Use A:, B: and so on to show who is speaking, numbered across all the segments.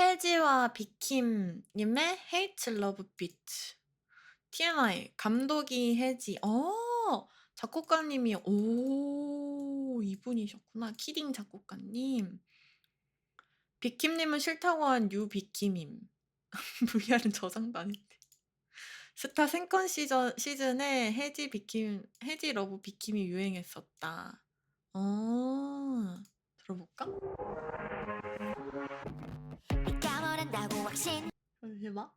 A: 혜지와 비킴님의 헤이트 러브 비트. TMI 감독이 혜지. 어 작곡가님이 오 이분이셨구나. 키딩 작곡가님. 비킴님은 싫다고 한 유비킴임. VR은 저장도 아닌데. 스타 생컨 시즌, 시즌에 혜지 비킴, 혜지 러브 비킴이 유행했었다. 어, 들어볼까?
B: 확신
A: 잠시만.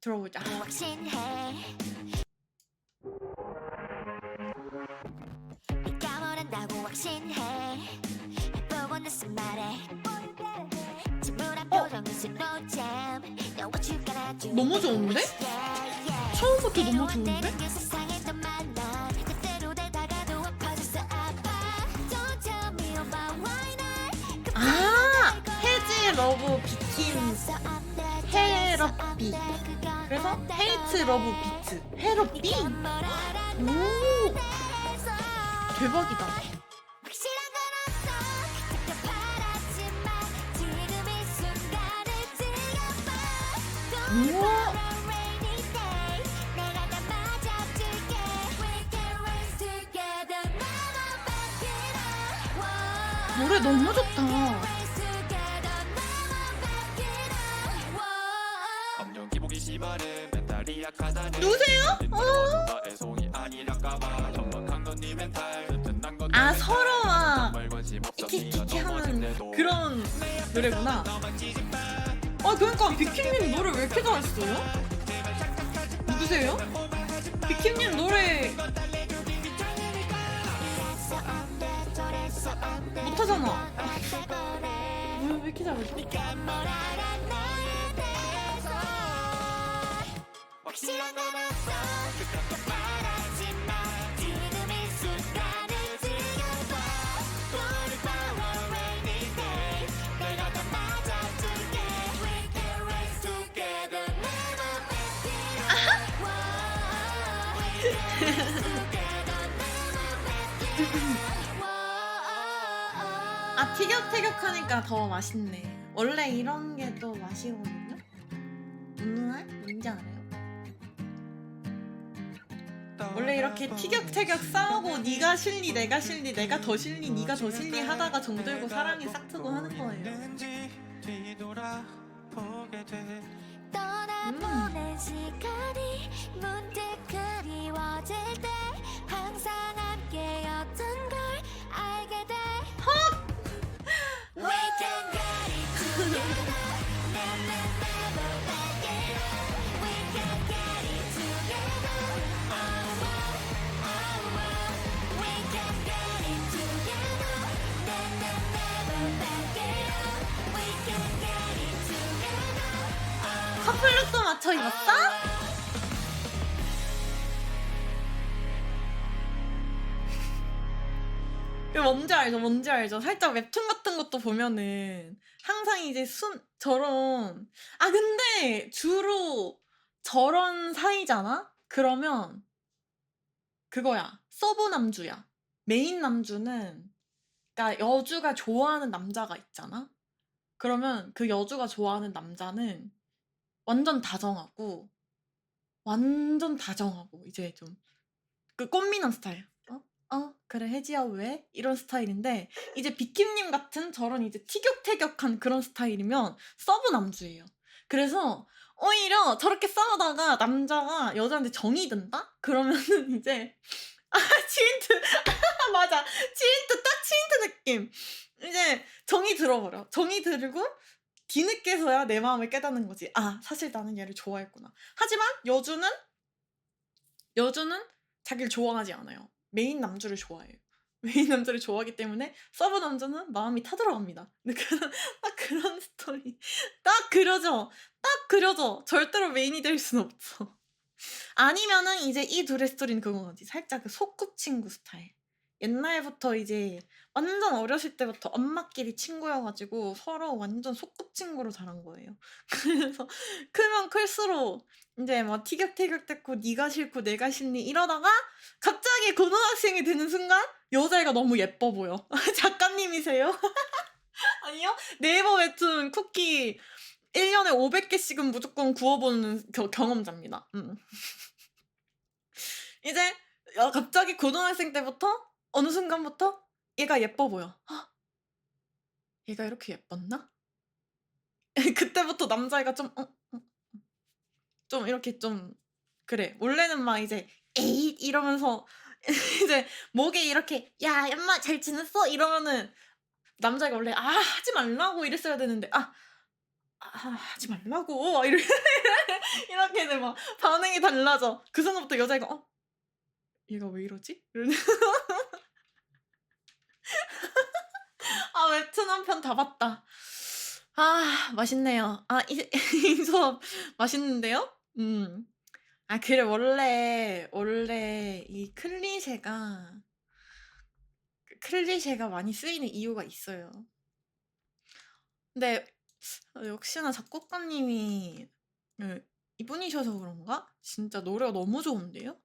A: 들어보자.
B: 확신해 네가 뭐란다고 확신해 침울한 잼 Know what you gotta do
A: 너무 좋은데? 처음부터 너무 좋은데?
B: 그 아,
A: 혜지 러브 비킴.
B: 돼,
A: 헤러비.
B: 그래서.
A: 헤이트 러브 비트.
B: 뭘 알아
A: 오, 대박이다. 우와. 노래 너무 좋다. 누구세요? 어.
C: 네
A: 아, 이렇게
C: 네가
A: 이렇게 하는 그런 노래구나. 아, 그러니까 비킴님 노래 왜 이렇게 잘했어요? 누구세요? 비킴님 노래. 못하잖아.
B: 안 돼, 그래.
A: 왜 이렇게 잘했어?
B: 확실한 건 없어. 아,
A: 티격태격하니까 더 맛있네. 원래 이런 게 또 맛이거든요? 누누할? 뭔지 알아요? 원래 이렇게 티격태격 싸우고 네가 실리 내가 실리 내가 더 실리 네가 더 실리 하다가 정들고 사랑이 싹트고 하는 거예요.
B: 떠나보낸 시간이 문득 그리워질
A: 커플룩도 맞춰 입었어? 이거 뭔지 알죠? 뭔지 알죠? 살짝 웹툰 같은 것도 보면은 항상 이제 순 저런 아 근데 주로 저런 사이잖아? 그러면 그거야 서브 남주야 메인 남주는 그러니까 여주가 좋아하는 남자가 있잖아? 그러면 그 여주가 좋아하는 남자는 완전 다정하고 완전 다정하고 이제 좀 그 꽃미남 스타일. 어? 어? 그래 혜지야 왜? 이런 스타일인데 이제 비킴님 같은 저런 이제 티격태격한 그런 스타일이면 서브 남주예요. 그래서 오히려 저렇게 싸우다가 남자가 여자한테 정이 든다? 그러면은 이제 아 치인트 맞아 치인트 딱 치인트 느낌 이제 정이 들어버려 정이 들고 뒤늦게서야 내 마음을 깨닫는 거지. 아, 사실 나는 얘를 좋아했구나. 하지만 여주는 여주는 자기를 좋아하지 않아요. 메인 남주를 좋아해요. 메인 남자를 좋아하기 때문에 서브 남자는 마음이 타들어갑니다. 그런 딱 그런 스토리 딱 그려져 딱 그려져 절대로 메인이 될 순 없어. 아니면은 이제 이 둘의 스토리는 그건 거지. 살짝 그 소꿉친구 스타일. 옛날부터 이제 완전 어렸을 때부터 엄마끼리 친구여가지고 서로 완전 소꿉친구로 자란 거예요. 그래서 크면 클수록 이제 막 티격태격됐고 네가 싫고 내가 싫니 이러다가 갑자기 고등학생이 되는 순간 여자애가 너무 예뻐 보여. 작가님이세요? 아니요? 네이버 웹툰 쿠키 1년에 500개씩은 무조건 구워보는 겨- 경험자입니다. 음. 이제 야, 갑자기 고등학생 때부터 어느 순간부터 얘가 예뻐 보여. 헉, 얘가 이렇게 예뻤나? 그때부터 남자애가 좀, 어, 어, 좀 이렇게 좀 그래. 원래는 막 이제 에잇 이러면서 이제 목에 이렇게 야 엄마 잘 지냈어 이러면은 남자가 원래 아 하지 말라고 이랬어야 되는데 아, 아 하지 말라고 이렇게 이렇게 돼막 반응이 달라져 그 순간부터 여자애가 어 얘가 왜 이러지 이러는 아 웹툰 한 편 다 봤다 아 맛있네요 아이 이 수업 맛있는데요 음 아 그래 원래 원래 이 클리셰가 클리셰가 많이 쓰이는 이유가 있어요. 근데 어, 역시나 작곡가님이 예, 이분이셔서 그런가? 진짜 노래가 너무 좋은데요?